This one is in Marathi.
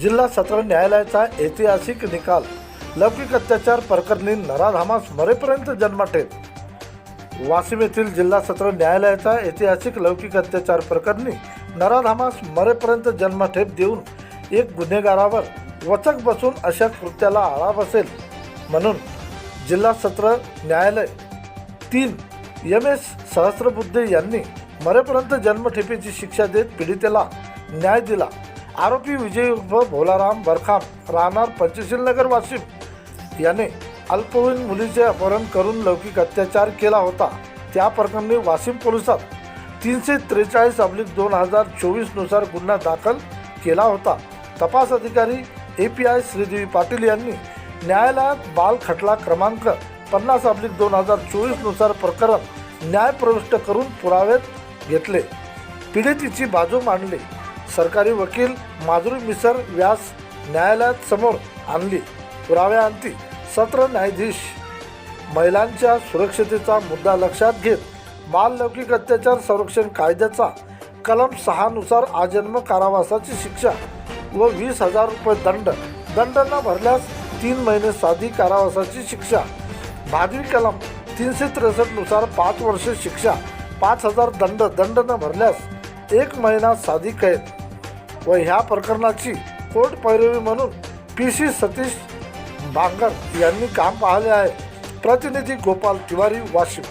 जिल्हा सत्र न्यायालयाचा ऐतिहासिक निकाल. लौकिक अत्याचार प्रकरणी नराधामास मरेपर्यंत जन्मठेप वाशिम येथील जिल्हा सत्र न्यायालयाचा ऐतिहासिक लौकिक अत्याचार प्रकरणी नराधामास मरेपर्यंत जन्मठेप देऊन एक गुन्हेगारावर वचक बसून अशा कृत्याला आळा बसेल म्हणून जिल्हा सत्र न्यायालय तीन एम एस सहस्रबुद्धे यांनी मरेपर्यंत जन्मठेपेची शिक्षा देत पीडितेला न्याय दिला. आरोपी विजय व भोलाराम बरखाम राहणार पंचशील नगर वाशिम याने अल्पवयीन मुलीचे अपहरण करून लौकिक अत्याचार केला होता. त्या प्रकरणी वाशिम पोलिसात तीनशे त्रेचाळीस अब्लिक दोन हजार चोवीसनुसार गुन्हा दाखल केला होता. तपास अधिकारी A P I Sridevi Patil यांनी न्यायालयात बाल खटला क्रमांक पन्नास अब्लिक दोन हजार चोवीसनुसार प्रकरण न्याय प्रविष्ट करून पुरावेत घेतले. पीडितीची बाजू मांडली. सरकारी वकील माधुरी मिसर व्यास न्यायालयात समोर आणली. पुराव्याअंती सत्र न्यायाधीश महिलांच्या सुरक्षतेचा मुद्दा लक्षात घेत बाल लौकिक अत्याचार संरक्षण कायद्याचा कलम सहानुसार आजन्म कारावासाची शिक्षा व वीस हजार रुपये दंड दंड न भरल्यास तीन महिने साधी कारावासाची शिक्षा. भादवी कलम तीनशे त्रेसष्टनुसार पाच वर्ष शिक्षा पाच हजार दंड दंड न भरल्यास एक महिना साधी कैद. व ह्या प्रकरणाची कोर्ट पैरवी म्हणून पी सी सतीश बांगर यांनी काम पाहिले आहे. प्रतिनिधी गोपाल तिवारी वाशिम.